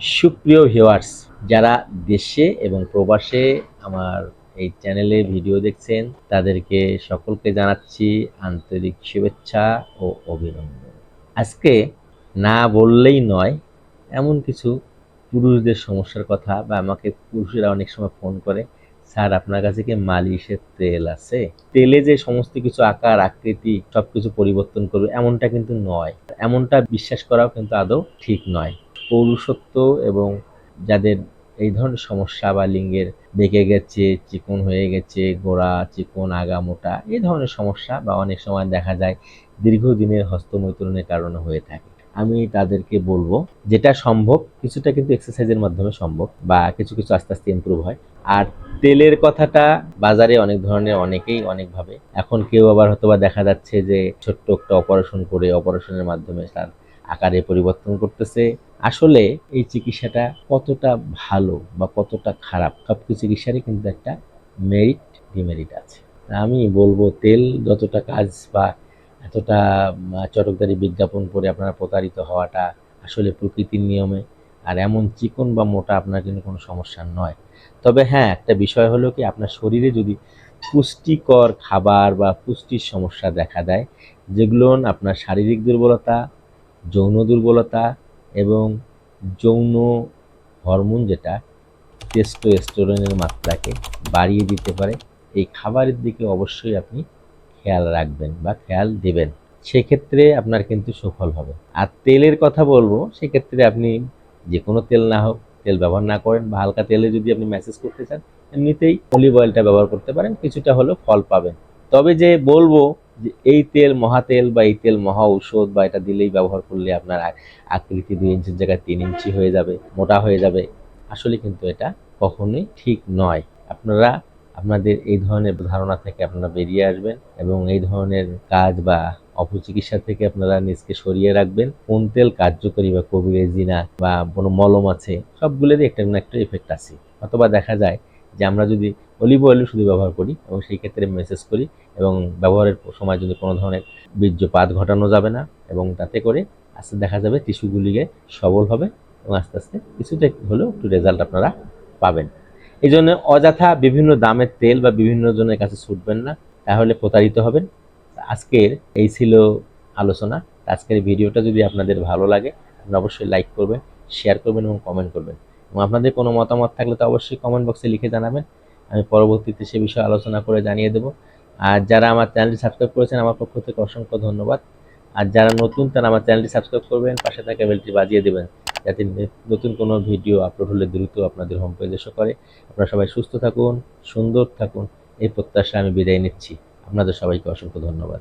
সুপ্রিয় ভিউয়ার্স, যারা দেশে এবং প্রবাসে আমার এই চ্যানেলে ভিডিও দেখছেন, তাদেরকে সকলকে জানাচ্ছি আন্তরিক শুভেচ্ছা ও অভিনন্দন। আজকে না বললেই নয়, এমন কিছু পুরুষদের সমস্যার কথা বা আমাকে পুরুষেরা অনেক সময় ফোন করে, স্যার, আপনার কাছে কি মালিশের তেল আছে? তেলে যে সমস্ত কিছু আকার, আকৃতি সব কিছু পরিবর্তন করবে, এমনটা কিন্তু নয়। এমনটা বিশ্বাস করাও কিন্তু আদৌ ঠিক নয়। পৌরুষত্ব এবং যাদের এই ধরনের সমস্যা বা লিঙ্গের বেঁকে গেছে, চিকন হয়ে গেছে, গোড়া, চিকন, আগা, মোটা, এই ধরনের সমস্যা বা অনেক সময় দেখা যায় দীর্ঘদিনের হস্তমৈথুনের কারণে হয়ে থাকে। আমি তাদেরকে বলব, যেটা সম্ভব, কিছুটা কিন্তু এক্সারসাইজের মাধ্যমে সম্ভব বা কিছু কিছু আস্তে আস্তে ইমপ্রুভ হয়। আর তেলের কথাটা বাজারে অনেক ধরনের অনেকেই অনেকভাবে, এখন কেউ আবার হয়তো বা দেখা যাচ্ছে যে ছোট্ট একটা অপারেশন করে অপারেশনের মাধ্যমে তার আকারে পরিবর্তন করতেছে। আসলে এই চিকিৎসাটা কতটা ভালো বা কতটা খারাপ? সব চিকিৎসারই কিন্তু একটা মেরিট ডিমেরিট আছে। আমি বলব তেল যতটা কাজ বা এতটা চটকদারি বিজ্ঞাপন করে আপনারা প্রতারিত হওয়াটা আসলে প্রকৃতির নিয়মে। আর এমন চিকন বা মোটা আপনার কিন্তু কোনো সমস্যা নয়। তবে হ্যাঁ একটা বিষয় হলো কি, আপনার শরীরে যদি পুষ্টিকর খাবার বা পুষ্টির সমস্যা দেখা দেয়, যেগুলো আপনার শারীরিক দুর্বলতা, যৌন দুর্বলতা এবং যৌন হরমোন যেটা টেস্টোস্টেরনের মাত্রাকে বাড়িয়ে দিতে পারে। এই খাবারের দিকে অবশ্যই আপনি খেয়াল রাখবেন বা খেয়াল দেবেন। সেক্ষেত্রে আপনার কিন্তু সফল হবে। আর তেলের কথা বলব, সেক্ষেত্রে আপনি যে কোনো তেল না হোক, তেল ব্যবহার না করেন বা হালকা তেলে যদি আপনি ম্যাসেজ করতে চান, এমনিতেই অলিভ অয়েলটা ব্যবহার করতে পারেন, কিছুটা হলেও ফল পাবেন। তবে যে বলব যে এই তেল মহাতেল বা এই তেল মহা ঔষধ বা এটা দিলেই ব্যবহার করলে আপনার আকৃতি দুই ইঞ্চির জায়গায় তিন ইঞ্চি হয়ে যাবে, মোটা হয়ে যাবে। আসলে কিন্তু এটা কখনোই ঠিক নয়। আপনারা আপনাদের এই ধরনের ধারণা থেকে আপনারা বেরিয়ে আসবেন এবং এই ধরনের কাজ বা অপচিকিৎসা থেকে আপনারা নিজকে সরিয়ে রাখবেন। কোন তেল কার্যকরী বা কবিরেজি না বা কোনো মলম আছে, সবগুলোরই একটা না একটা এফেক্ট আছে। অথবা দেখা যায় যে আমরা যদি অলিভ অয়েল শুধু ব্যবহার করি এবং সেই ক্ষেত্রে মেসেজ করি এবং ব্যবহারের সময় যদি কোনো ধরনের বীর্যপাত ঘটানো যাবে না এবং তাতে করে আস্তে দেখা যাবে টিস্যুগুলিকে সবল হবে এবং আস্তে আস্তে কিছুটা হলেও একটু রেজাল্ট আপনারা পাবেন। এই জন্য অযথা বিভিন্ন দামের তেল বা বিভিন্ন জনের কাছে ছুটবেন না, তাহলে প্রতারিত হবেন। আজকের এই ছিল আলোচনা। আজকের ভিডিওটা যদি আপনাদের ভালো লাগে, আপনারা অবশ্যই লাইক করবেন শেয়ার করবেন এবং কমেন্ট করবেন। আপনাদের কোনো মতামত থাকলে তো অবশ্যই কমেন্ট বক্সে লিখে জানাবেন। আমি পরবর্তীতে সে বিষয়ে আলোচনা করে জানিয়ে দেবো। আর যারা আমার চ্যানেলটি সাবস্ক্রাইব করেছেন, আমার পক্ষ থেকে অসংখ্য ধন্যবাদ। আর যারা নতুন, তারা আমার চ্যানেলটি সাবস্ক্রাইব করবেন, পাশে থাকা বেলটি বাজিয়ে দেবেন। যাতে নতুন কোনো ভিডিও আপলোড হলে দ্রুত আপনাদের হোম পেজে করে আপনারা সবাই সুস্থ থাকুন, সুন্দর থাকুন। এই প্রত্যাশা আমি বিদায় নিচ্ছি। আপনাদের সবাইকে অসংখ্য ধন্যবাদ।